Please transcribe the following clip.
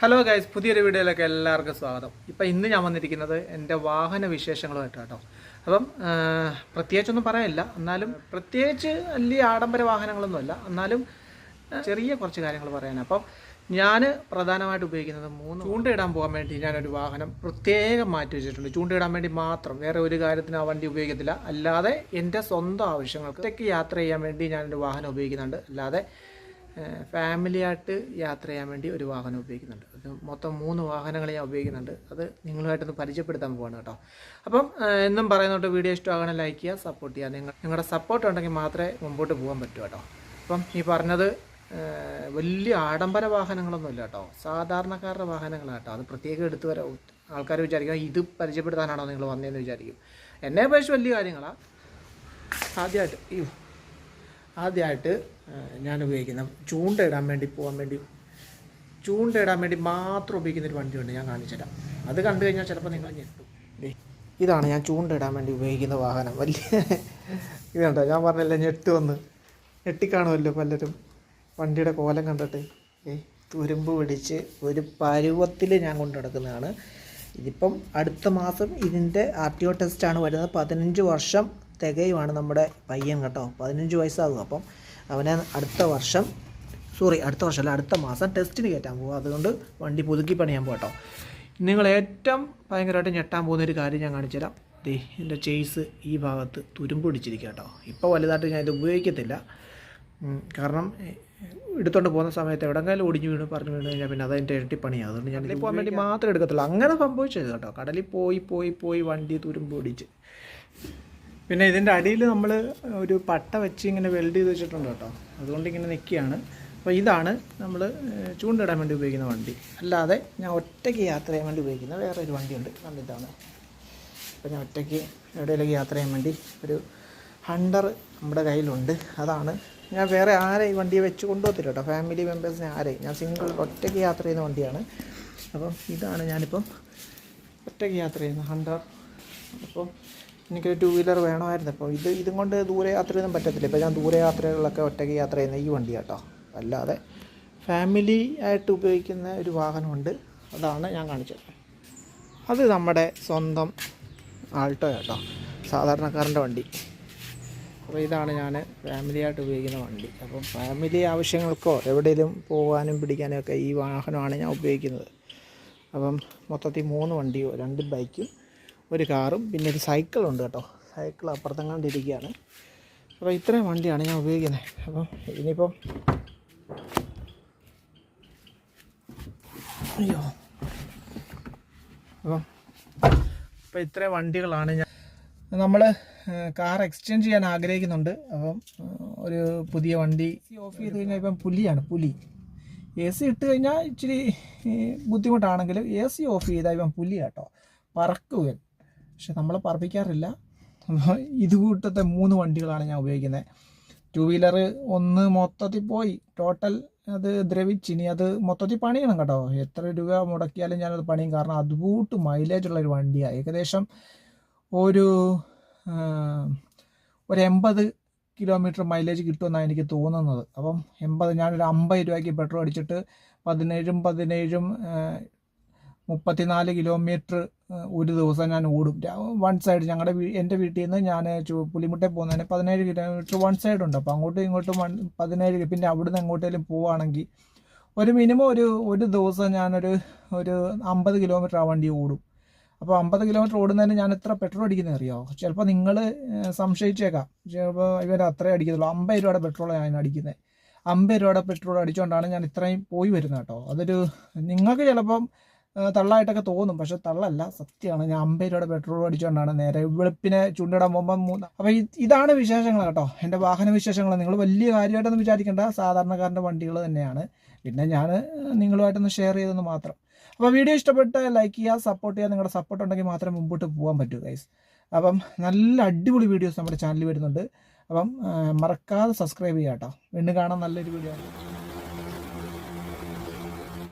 Hello guys പുതിയൊരു വീഡിയോയിലേക്ക് എല്ലാവർക്കും സ്വാഗതം. ഇപ്പം ഇന്ന് ഞാൻ വന്നിരിക്കുന്നത് എന്റെ വാഹന വിശേഷങ്ങളുമായിട്ട് കേട്ടോ. അപ്പം പ്രത്യേകിച്ചൊന്നും പറയാനില്ല. എന്നാലും പ്രത്യേകിച്ച് വലിയ ആഡംബര വാഹനങ്ങളൊന്നുമല്ല. എന്നാലും ചെറിയ കുറച്ച് കാര്യങ്ങൾ പറയാനാണ്. അപ്പം ഞാൻ പ്രധാനമായിട്ട് ഉപയോഗിക്കുന്നത് മൂന്ന് ചൂണ്ടയിടാൻ പോകാൻ വേണ്ടി ഞാനൊരു വാഹനം പ്രത്യേകം മാറ്റി വെച്ചിട്ടുണ്ട്. ചൂണ്ടയിടാൻ വേണ്ടി മാത്രം. വേറെ ഒരു കാര്യത്തിന് ആ വണ്ടി ഉപയോഗിക്കത്തില്ല. അല്ലാതെ എന്റെ സ്വന്തം ആവശ്യങ്ങൾക്ക് യാത്ര ചെയ്യാൻ വേണ്ടി ഞാനൊരു വാഹനം ഉപയോഗിക്കുന്നുണ്ട്. അല്ലാതെ ഫാമിലി ആയിട്ട് യാത്ര ചെയ്യാൻ വേണ്ടി ഒരു വാഹനം ഉപയോഗിക്കുന്നുണ്ട്. അത് മൊത്തം മൂന്ന് വാഹനങ്ങൾ ഞാൻ ഉപയോഗിക്കുന്നുണ്ട്. അത് നിങ്ങളുമായിട്ടൊന്ന് പരിചയപ്പെടുത്താൻ പോവാണ് കേട്ടോ. അപ്പം എന്നും പറയുന്നുണ്ട് വീഡിയോ ഇഷ്ടമാകണം ലൈക്ക് ചെയ്യുക സപ്പോർട്ട് ചെയ്യുക. നിങ്ങൾ നിങ്ങളുടെ സപ്പോർട്ട് ഉണ്ടെങ്കിൽ മാത്രമേ മുമ്പോട്ട് പോകാൻ പറ്റൂ കേട്ടോ. അപ്പം ഈ പറഞ്ഞത് വലിയ ആഡംബര വാഹനങ്ങളൊന്നുമില്ല കേട്ടോ. സാധാരണക്കാരുടെ വാഹനങ്ങളാണ് കേട്ടോ. അത് പ്രത്യേകം എടുത്തു വരെ ആൾക്കാർ വിചാരിക്കും ഇത് പരിചയപ്പെടുത്താനാണോ നിങ്ങൾ വന്നതെന്ന് വിചാരിക്കും. എന്നെ അപേക്ഷിച്ച് വലിയ കാര്യങ്ങളാണ് ആദ്യമായിട്ട് ഈ ആദ്യമായിട്ട് ഞാൻ ഉപയോഗിക്കുന്ന ചൂണ്ട ഇടാൻ വേണ്ടി പോകാൻ വേണ്ടി ചൂണ്ട ഇടാൻ വേണ്ടി മാത്രം ഉപയോഗിക്കുന്ന ഒരു വണ്ടിയുണ്ട് ഞാൻ കാണിച്ചുതരാം. അത് കണ്ടു കഴിഞ്ഞാൽ ചിലപ്പോൾ നിങ്ങൾ ഞെട്ടും. ഇതാണ് ഞാൻ ചൂണ്ട ഇടാൻ വേണ്ടി ഉപയോഗിക്കുന്ന വാഹനം. വലിയ ഇതുണ്ടോ ഞാൻ പറഞ്ഞില്ല ഞെട്ടുമെന്ന്. ഞെട്ടിക്കാണുമല്ലോ പലരും. വണ്ടിയുടെ കോലം കണ്ടിട്ട്. ഏ തുരുമ്പ് പിടിച്ച് ഒരു പരുവത്തിൽ ഞാൻ കൊണ്ടു നടക്കുന്നതാണ്. ഇതിപ്പം അടുത്ത മാസം ഇതിന്റെ ആർ ടി ഒ ടെസ്റ്റാണ് വരുന്നത്. പതിനഞ്ച് വർഷം തികയുമാണ് നമ്മുടെ പയ്യൻ കേട്ടോ. പതിനഞ്ച് വയസ്സാകും. അപ്പം അവനെ അടുത്ത വർഷം സോറി അടുത്ത വർഷമല്ല അടുത്ത മാസം ടെസ്റ്റിന് കയറ്റാൻ പോകും അതുകൊണ്ട് വണ്ടി പുതുക്കി പണിയാൻ പോകട്ടോ നിങ്ങൾ ഏറ്റവും ഭയങ്കരമായിട്ട് ഞെട്ടാൻ പോകുന്ന ഒരു കാര്യം ഞാൻ കാണിച്ചുതരാം. ദേ എന്റെ ചേസ് ഈ ഭാഗത്ത് തുരുമ്പ് പിടിച്ചിരിക്കുക കേട്ടോ. ഇപ്പോൾ വലുതായിട്ട് ഞാൻ ഇത് ഉപയോഗിക്കത്തില്ല. കാരണം എടുത്തോണ്ട് പോകുന്ന സമയത്ത് എവിടെങ്കിലും ഒടിഞ്ഞു വീണ് പറഞ്ഞു വീണ് കഴിഞ്ഞാൽ പിന്നെ അതതിന്റെ ഇരട്ടി പണിയാണ് അതുകൊണ്ട് ഞാൻ പോകാൻ വേണ്ടി മാത്രമേ എടുക്കത്തുള്ളൂ. അങ്ങനെ സംഭവിച്ചത് കേട്ടോ. കടലിൽ പോയി പോയി പോയി വണ്ടി തുരുമ്പ് പിടിച്ച്. പിന്നെ ഇതിന്റെ അടിയിൽ നമ്മൾ ഒരു പട്ട വെച്ച് ഇങ്ങനെ വെൽഡ് ചെയ്ത് വെച്ചിട്ടുണ്ട് കേട്ടോ. അതുകൊണ്ട് ഇങ്ങനെ നിൽക്കുകയാണ്. അപ്പോൾ ഇതാണ് നമ്മൾ ചൂണ്ടിടാൻ വേണ്ടി ഉപയോഗിക്കുന്ന വണ്ടി. അല്ലാതെ ഞാൻ ഒറ്റയ്ക്ക് യാത്ര ചെയ്യാൻ വേണ്ടി ഉപയോഗിക്കുന്ന വേറെ ഒരു വണ്ടിയുണ്ട്. കണ്ടിട്ടാണ്. അപ്പോൾ ഞാൻ ഒറ്റയ്ക്ക് എവിടെയെങ്കിലും യാത്ര ചെയ്യാൻ വേണ്ടി ഒരു ഹണ്ടർ നമ്മുടെ കയ്യിലുണ്ട്. അതാണ്. ഞാൻ വേറെ ആരെ ഈ വണ്ടിയെ വെച്ച് കൊണ്ടുപോകത്തില്ല കേട്ടോ. ഫാമിലി മെമ്പേഴ്സിനെ ആരെ ഞാൻ സിംഗിൾ ഒറ്റയ്ക്ക് യാത്ര ചെയ്യുന്ന വണ്ടിയാണ്. അപ്പം ഇതാണ് ഞാനിപ്പം ഒറ്റയ്ക്ക് യാത്ര ചെയ്യുന്ന ഹണ്ടർ. അപ്പം എനിക്കൊരു ടു വീലർ വേണമായിരുന്നു. അപ്പോൾ ഇത് ഇതും കൊണ്ട് ദൂരെ യാത്രയൊന്നും പറ്റത്തില്ല. ഇപ്പോൾ ഞാൻ ദൂരെ യാത്രകളിലൊക്കെ ഒറ്റയ്ക്ക് യാത്ര ചെയ്യുന്ന ഈ വണ്ടി കേട്ടോ അല്ലാതെ ഫാമിലി ആയിട്ട് ഉപയോഗിക്കുന്ന ഒരു വാഹനമുണ്ട്. അതാണ് ഞാൻ കാണിച്ചത്. അത് നമ്മുടെ സ്വന്തം ആൾട്ടോ കേട്ടോ സാധാരണക്കാരന്റെ വണ്ടി. അപ്പോൾ ഇതാണ് ഞാൻ ഫാമിലി ആയിട്ട് ഉപയോഗിക്കുന്ന വണ്ടി. അപ്പം ഫാമിലി ആവശ്യങ്ങൾക്കോ എവിടെയെങ്കിലും പോകാനും പിടിക്കാനും ഒക്കെ ഈ വാഹനമാണ് ഞാൻ ഉപയോഗിക്കുന്നത്. അപ്പം മൊത്തത്തിൽ മൂന്ന് വണ്ടിയോ രണ്ട് ബൈക്കും ഒരു കാറും പിന്നെ ഒരു സൈക്കിളുണ്ട് കേട്ടോ. സൈക്കിൾ അപ്പുറത്തെങ്ങാണ്ടിരിക്കുകയാണ് അപ്പോൾ ഇത്രയും വണ്ടിയാണ് ഞാൻ ഉപയോഗിക്കുന്നത്. അപ്പം ഇനിയിപ്പം അയ്യോ. അപ്പം അപ്പോൾ ഇത്രയും വണ്ടികളാണ് ഞാൻ നമ്മൾ കാർ എക്സ്ചേഞ്ച് ചെയ്യാൻ ആഗ്രഹിക്കുന്നുണ്ട്. അപ്പം ഒരു പുതിയ വണ്ടി ഓഫ് ചെയ്ത് കഴിഞ്ഞാൽ ഇപ്പം പുലിയാണ് പുലി. എ സി ഇട്ട് കഴിഞ്ഞാൽ ഇച്ചിരി ബുദ്ധിമുട്ടാണെങ്കിലും എ സി ഓഫ് ചെയ്താൽ ഇപ്പം പുലി കേട്ടോ പറക്കുവൻ. പക്ഷെ നമ്മൾ പറപ്പിക്കാറില്ല ഇത് കൂട്ടത്തെ മൂന്ന് വണ്ടികളാണ് ഞാൻ ഉപയോഗിക്കുന്നത് ടു വീലർ ഒന്ന് മൊത്തത്തിൽ പോയി. ടോട്ടൽ അത് ദ്രവിച്ച്. ഇനി അത് മൊത്തത്തിൽ പണിയണം കേട്ടോ. എത്ര രൂപ മുടക്കിയാലും ഞാനത് പണിയും. കാരണം അതുകൂട്ട് മൈലേജ് ഉള്ള ഒരു വണ്ടിയാണ് ഏകദേശം ഒരു ഒരു എൺപത് കിലോമീറ്റർ മൈലേജ് കിട്ടുമെന്നാണ് എനിക്ക് തോന്നുന്നത്. അപ്പം എൺപത് ഞാനൊരു അമ്പത് രൂപയ്ക്ക് പെട്രോൾ അടിച്ചിട്ട് പതിനേഴും പതിനേഴും മുപ്പത്തിനാല് കിലോമീറ്റർ ഒരു ദിവസം ഞാൻ ഓടും. വൺ സൈഡ് ഞങ്ങളുടെ എന്റെ വീട്ടിൽ നിന്ന് ഞാൻ പുലിമുട്ടയിൽ പോകുന്നതിന് പതിനേഴ് കിലോമീറ്റർ വൺ സൈഡ് ഉണ്ട്. അപ്പോൾ അങ്ങോട്ടും ഇങ്ങോട്ടും വൺ പതിനേഴ് പിന്നെ അവിടുന്ന് എങ്ങോട്ടേലും പോവുകയാണെങ്കിൽ ഒരു മിനിമം ഒരു ഒരു ദിവസം ഞാനൊരു ഒരു അമ്പത് കിലോമീറ്റർ ആ വണ്ടി ഓടും. അപ്പോൾ അമ്പത് കിലോമീറ്റർ ഓടുന്നതിന് ഞാൻ എത്ര പെട്രോൾ അടിക്കുന്നത് അറിയോ? ചിലപ്പോൾ നിങ്ങൾ സംശയിച്ചേക്കാം. ചിലപ്പോൾ ഇവർ അത്രേ അടിക്കത്തുള്ളൂ. അമ്പത് രൂപയുടെ പെട്രോളാണ് ഞാൻ അടിക്കുന്നത് അമ്പത് രൂപയുടെ പെട്രോൾ അടിച്ചുകൊണ്ടാണ് ഞാൻ ഇത്രയും പോയി വരുന്നത് കേട്ടോ. അതൊരു നിങ്ങൾക്ക് ചിലപ്പം തള്ളായിട്ടൊക്കെ തോന്നും. പക്ഷെ തള്ളല്ല സത്യമാണ്. ഞാൻ അമ്പത് രൂപയുടെ പെട്രോൾ അടിച്ചുകൊണ്ടാണ് നേരെ വെളുപ്പിനെ ചൂണ്ടിടാൻ പോകുമ്പോൾ മൂന്ന്. അപ്പോൾ ഇതാണ് വിശേഷങ്ങൾ കേട്ടോ. എന്റെ വാഹന വിശേഷങ്ങൾ. നിങ്ങൾ വലിയ കാര്യമായിട്ടൊന്നും വിചാരിക്കേണ്ട. സാധാരണക്കാരന്റെ വണ്ടികൾ തന്നെയാണ്. പിന്നെ ഞാൻ നിങ്ങളുമായിട്ടൊന്ന് ഷെയർ ചെയ്തെന്ന് മാത്രം. അപ്പോൾ വീഡിയോ ഇഷ്ടപ്പെട്ട് ലൈക്ക് ചെയ്യുക സപ്പോർട്ട് ചെയ്യുക. നിങ്ങളുടെ സപ്പോർട്ട് ഉണ്ടെങ്കിൽ മാത്രമേ മുമ്പോട്ട് പോകാൻ പറ്റൂ ഗൈസ് അപ്പം നല്ല അടിപൊളി വീഡിയോസ് നമ്മുടെ ചാനലിൽ വരുന്നുണ്ട്. അപ്പം മറക്കാതെ സബ്സ്ക്രൈബ് ചെയ്യാം കേട്ടോ. വീണ്ടും കാണാൻ നല്ലൊരു വീഡിയോ